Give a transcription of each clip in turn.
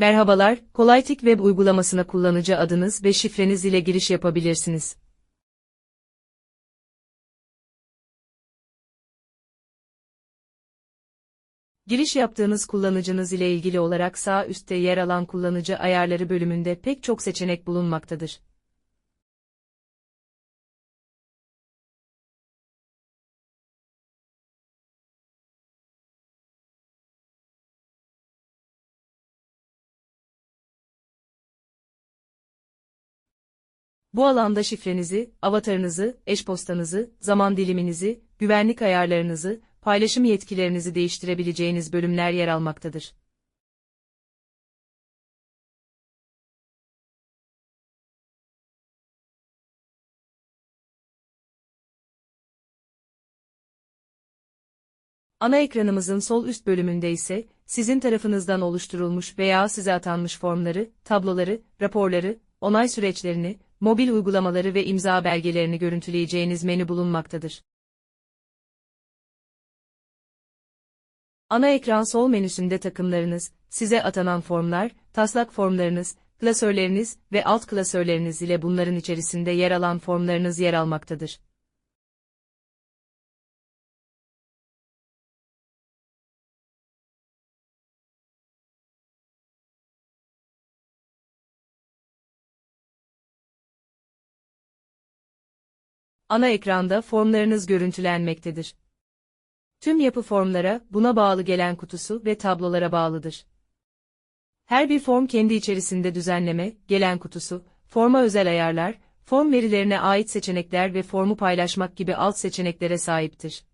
Merhabalar, Kolaytik web uygulamasına kullanıcı adınız ve şifreniz ile giriş yapabilirsiniz. Giriş yaptığınız kullanıcınız ile ilgili olarak sağ üstte yer alan kullanıcı ayarları bölümünde pek çok seçenek bulunmaktadır. Bu alanda şifrenizi, avatarınızı, eş postanızı, zaman diliminizi, güvenlik ayarlarınızı, paylaşım yetkilerinizi değiştirebileceğiniz bölümler yer almaktadır. Ana ekranımızın sol üst bölümünde ise, sizin tarafınızdan oluşturulmuş veya size atanmış formları, tabloları, raporları, onay süreçlerini, mobil uygulamaları ve imza belgelerini görüntüleyeceğiniz menü bulunmaktadır. Ana ekran sol menüsünde takımlarınız, size atanan formlar, taslak formlarınız, klasörleriniz ve alt klasörleriniz ile bunların içerisinde yer alan formlarınız yer almaktadır. Ana ekranda formlarınız görüntülenmektedir. Tüm yapı formlara, buna bağlı gelen kutusu ve tablolara bağlıdır. Her bir form kendi içerisinde düzenleme, gelen kutusu, forma özel ayarlar, form verilerine ait seçenekler ve formu paylaşmak gibi alt seçeneklere sahiptir.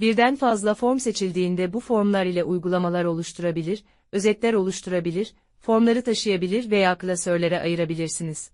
Birden fazla form seçildiğinde bu formlar ile uygulamalar oluşturabilir, özetler oluşturabilir, formları taşıyabilir veya klasörlere ayırabilirsiniz.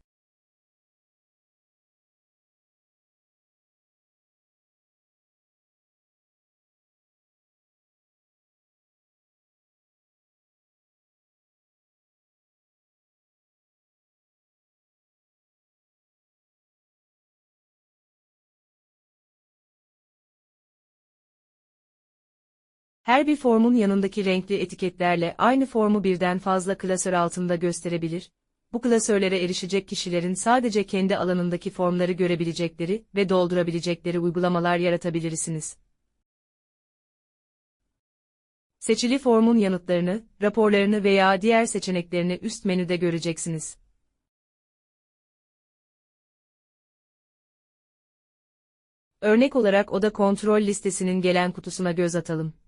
Her bir formun yanındaki renkli etiketlerle aynı formu birden fazla klasör altında gösterebilir. Bu klasörlere erişecek kişilerin sadece kendi alanındaki formları görebilecekleri ve doldurabilecekleri uygulamalar yaratabilirsiniz. Seçili formun yanıtlarını, raporlarını veya diğer seçeneklerini üst menüde göreceksiniz. Örnek olarak oda kontrol listesinin gelen kutusuna göz atalım.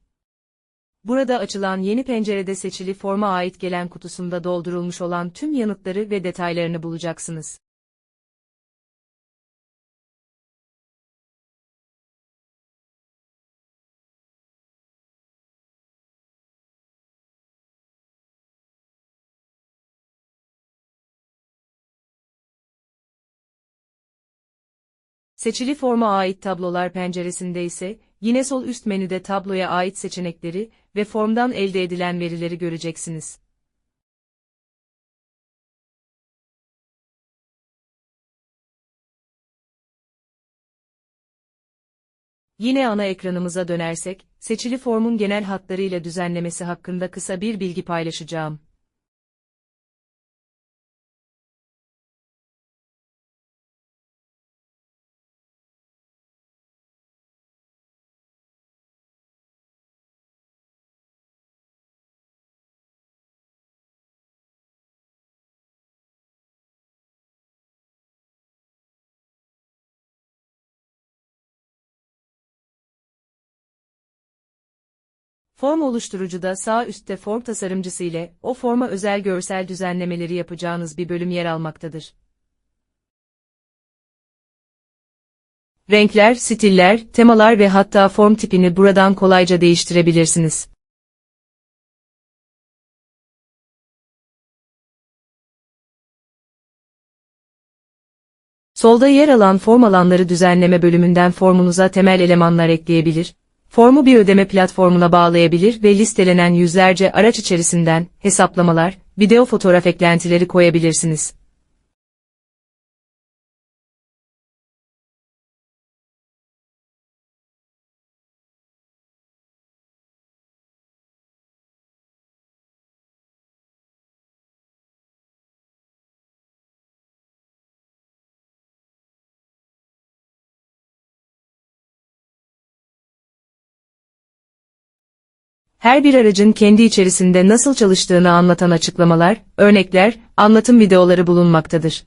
Burada açılan yeni pencerede seçili forma ait gelen kutusunda doldurulmuş olan tüm yanıtları ve detaylarını bulacaksınız. Seçili forma ait tablolar penceresinde ise, yine sol üst menüde tabloya ait seçenekleri ve formdan elde edilen verileri göreceksiniz. Yine ana ekranımıza dönersek, seçili formun genel hatlarıyla düzenlemesi hakkında kısa bir bilgi paylaşacağım. Form oluşturucuda sağ üstte form tasarımcısı ile o forma özel görsel düzenlemeleri yapacağınız bir bölüm yer almaktadır. Renkler, stiller, temalar ve hatta form tipini buradan kolayca değiştirebilirsiniz. Solda yer alan form alanları düzenleme bölümünden formunuza temel elemanlar ekleyebilir, Formu bir ödeme platformuna bağlayabilir ve listelenen yüzlerce araç içerisinden hesaplamalar, video fotoğraf eklentileri koyabilirsiniz. Her bir aracın kendi içerisinde nasıl çalıştığını anlatan açıklamalar, örnekler, anlatım videoları bulunmaktadır.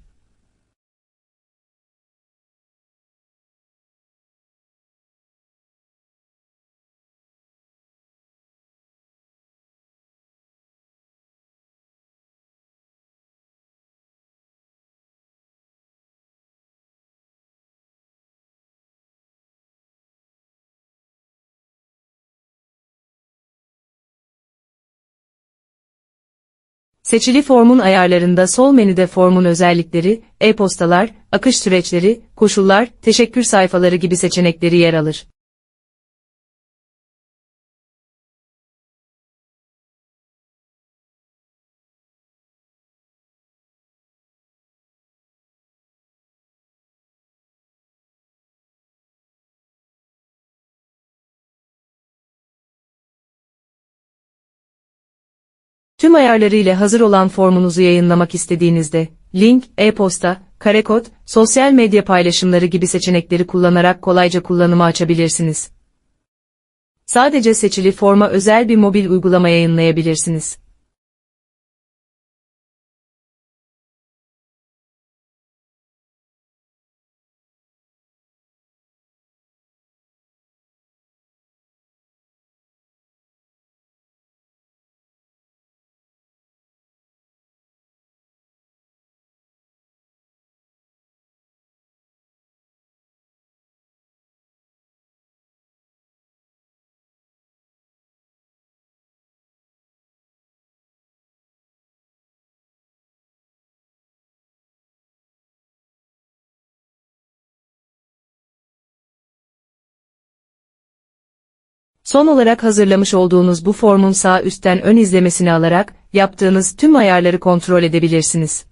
Seçili formun ayarlarında sol menüde formun özellikleri, e-postalar, akış süreçleri, koşullar, teşekkür sayfaları gibi seçenekleri yer alır. Tüm ayarları ile hazır olan formunuzu yayınlamak istediğinizde, link, e-posta, karekod, sosyal medya paylaşımları gibi seçenekleri kullanarak kolayca kullanıma açabilirsiniz. Sadece seçili forma özel bir mobil uygulama yayınlayabilirsiniz. Son olarak hazırlamış olduğunuz bu formun sağ üstten ön izlemesini alarak, yaptığınız tüm ayarları kontrol edebilirsiniz.